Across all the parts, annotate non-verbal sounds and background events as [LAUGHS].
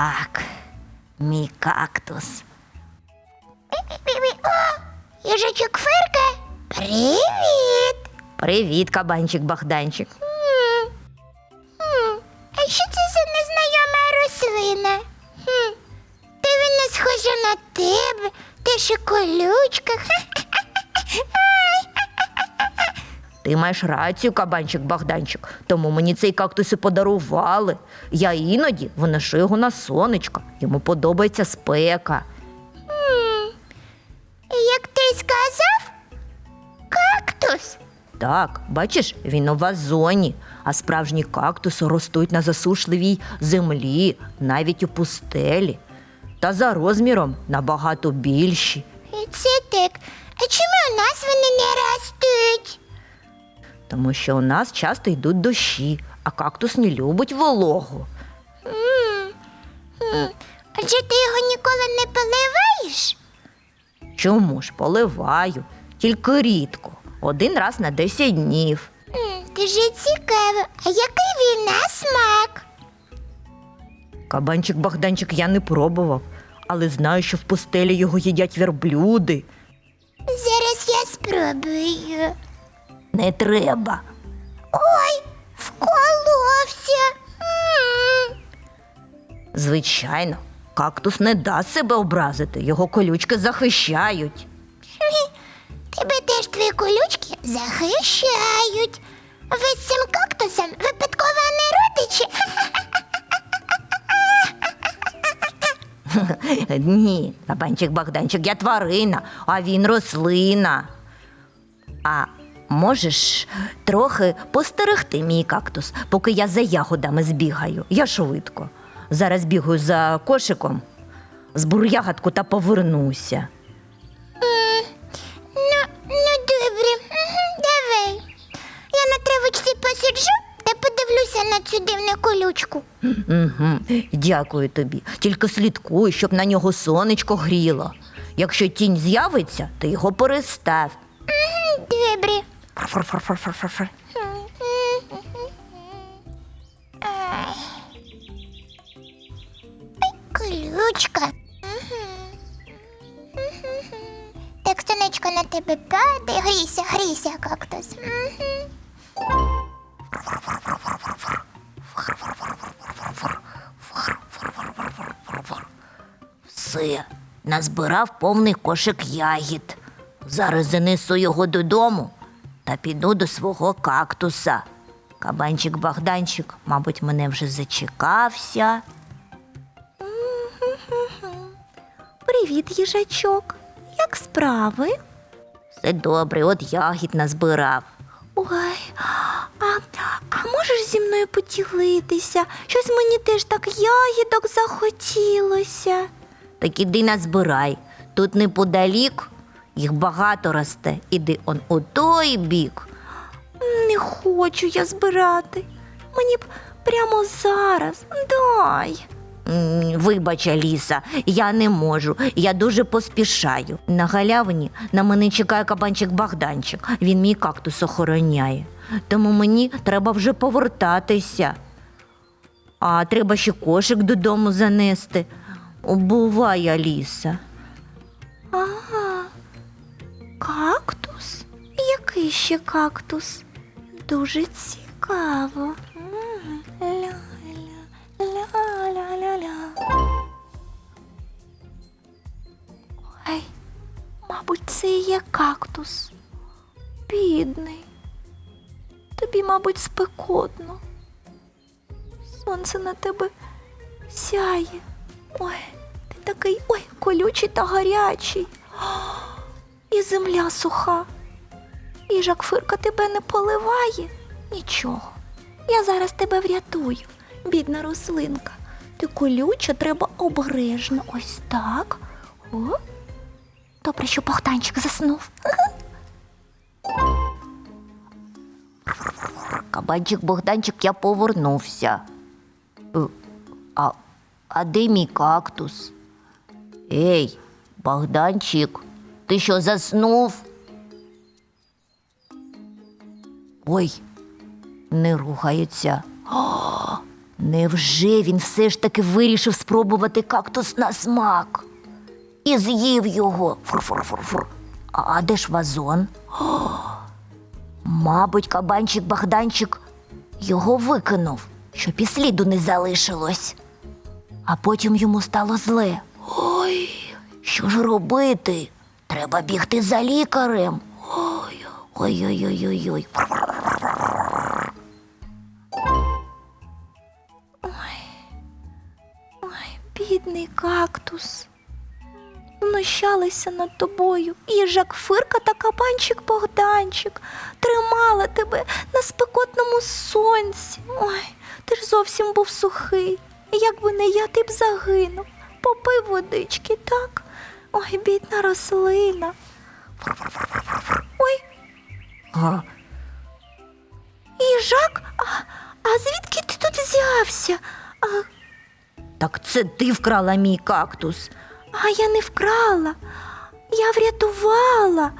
Так. Мій кактус. О, їжачок Фирка. Привіт. Привіт, кабанчик Богданчик. М. М, А що це за незнайома рослина? Хм. Ти не схожа на тебе, ти ще колючка. [LAUGHS] Ти маєш рацію, кабанчик Богданчик, тому мені цей кактус і подарували. Я іноді виношу його на сонечко. Йому подобається спека. Як ти й сказав? Кактус. Так, бачиш, він у вазоні, а справжні кактуси ростуть на засушливій землі, навіть у пустелі. Та за розміром набагато більші. І це так. А чому у нас вони не ростуть? Тому що у нас часто йдуть дощі, а кактус не любить вологу. Адже ти його ніколи не поливаєш? Чому ж поливаю? Тільки рідко, один раз на 10 днів. Дуже цікаво. А який він на смак? Кабанчик Богданчик я не пробував, але знаю, що в пустелі його їдять верблюди. Зараз я спробую. Не треба. Ой, вколовся. М. Звичайно, кактус не дасть себе образити, його колючки захищають. Тебе теж твої колючки захищають. Ви з цим кактусом випадково не родичі. Ні, кабанчик Богданчик, я тварина, а він рослина. А можеш трохи постерегти мій кактус, поки я за ягодами збігаю. Я швидко. Зараз бігаю за кошиком, зберу ягодку та повернуся. Ну, ну добре, давай. Я на травичці посиджу та подивлюся на цю дивну колючку. Угу, дякую тобі. Тільки слідкуй, щоб на нього сонечко гріло. Якщо тінь з'явиться, ти його перестав. Добре. Фр-фр-фр-фр-фр-фр. Ай. Ай, Колючка. Мгм. Мгм. Так, сонечко на тебе падає. Грійся, грійся, кактус. Все, назбирав повний кошик ягід. Зараз занесу його додому та піду до свого кактуса. Кабанчик Богданчик, мабуть, мене вже зачекався. Привіт, їжачок. Як справи? Все добре, от ягід назбирав. Ой, а, а можеш зі мною поділитися? Щось мені теж так ягідок захотілося. Так іди назбирай. Тут неподалік їх багато росте. Іди он у той бік. Не хочу я збирати. Мені б прямо зараз. Дай. Вибач, Аліса, я не можу. Я дуже поспішаю. На галявині на мене чекає кабанчик Богданчик. Він мій кактус охороняє. Тому мені треба вже повертатися. А треба ще кошик додому занести. Бувай, Аліса. Ага. Який ще кактус? Дуже цікаво. Ля-ля, ля-ля-ля-ля. Ой, мабуть, це є кактус. Бідний. Тобі, мабуть, спекотно. Сонце на тебе сяє. Ой, ти такий ой, колючий та гарячий. І земля суха. Їжак Фирка тебе не поливає. Нічого. Я зараз тебе врятую, бідна рослинка. Ти колюча, треба обережно. Ось так. О. Добре, що Богданчик заснув. [LAUGHS] Кабанчик Богданчик, я повернувся. Е, А, а де мій кактус? Ей, Богданчик, ти що заснув? Ой, не рухається. О, Невже він все ж таки вирішив спробувати кактус на смак? І з'їв його. Фур-фур-фур-фур. А де ж вазон? О, мабуть, кабанчик Богданчик його викинув, щоб і сліду не залишилось. А потім йому стало зле. Ой, що ж робити? Треба бігти за лікарем. Ой, ой-ой-ой-ой. Ой, кактус. Знущалися над тобою. Їжак Фирка та кабанчик Богданчик тримала тебе на спекотному сонці. Ой, ти ж зовсім був сухий. Якби не я, ти б загинув. Попив водички, так? Ой, бідна рослина. Ой. А. Їжак, а, а звідки ти тут взявся? А, так це ти вкрала мій кактус. А я не вкрала. Я врятувала.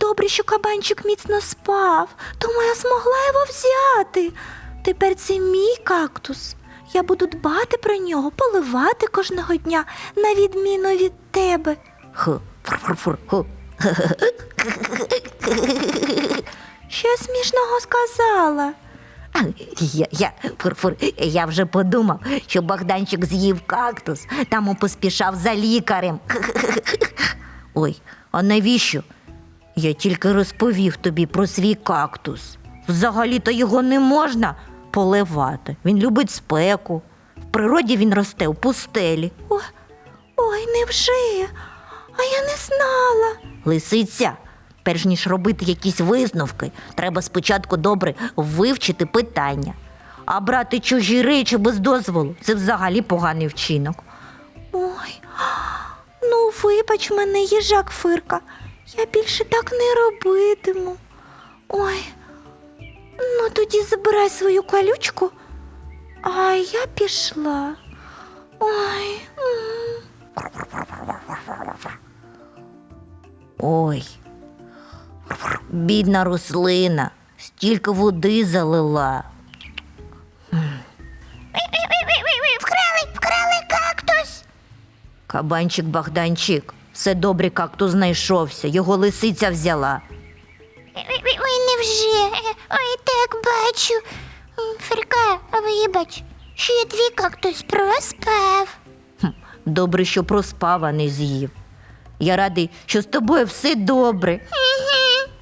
Добре, що кабанчик міцно спав, тому я змогла його взяти. Тепер це мій кактус. Я буду дбати про нього, поливати кожного дня, на відміну від тебе. Ху, фур-фур-фур, ху. Що смішного сказала? Я, я, фур-фур, я вже подумав, що Богданчик з'їв кактус, тому поспішав за лікарем. [LAUGHS] Ой, а навіщо? Я тільки розповів тобі про свій кактус. Взагалі-то його не можна поливати. Він любить спеку. В природі він росте в пустелі. Ой, ой, невже? А я не знала. Лисиця, перш ніж робити якісь висновки, треба спочатку добре вивчити питання. А брати чужі речі без дозволу це взагалі поганий вчинок. Ой, ну вибач мене, їжак Фирка. Я більше так не робитиму. Ой, ну тоді забирай свою колючку, а я пішла. Ой. Ой. Бідна рослина, стільки води залила. Вкрали, вкрали кактус. Кабанчик Богданчик, все добре, кактус знайшовся, його лисиця взяла. Ой, невже? Ой, так бачу. Ферка, вибач, що я твій кактус проспав. Добре, що проспав, а не з'їв. Я радий, що з тобою все добре.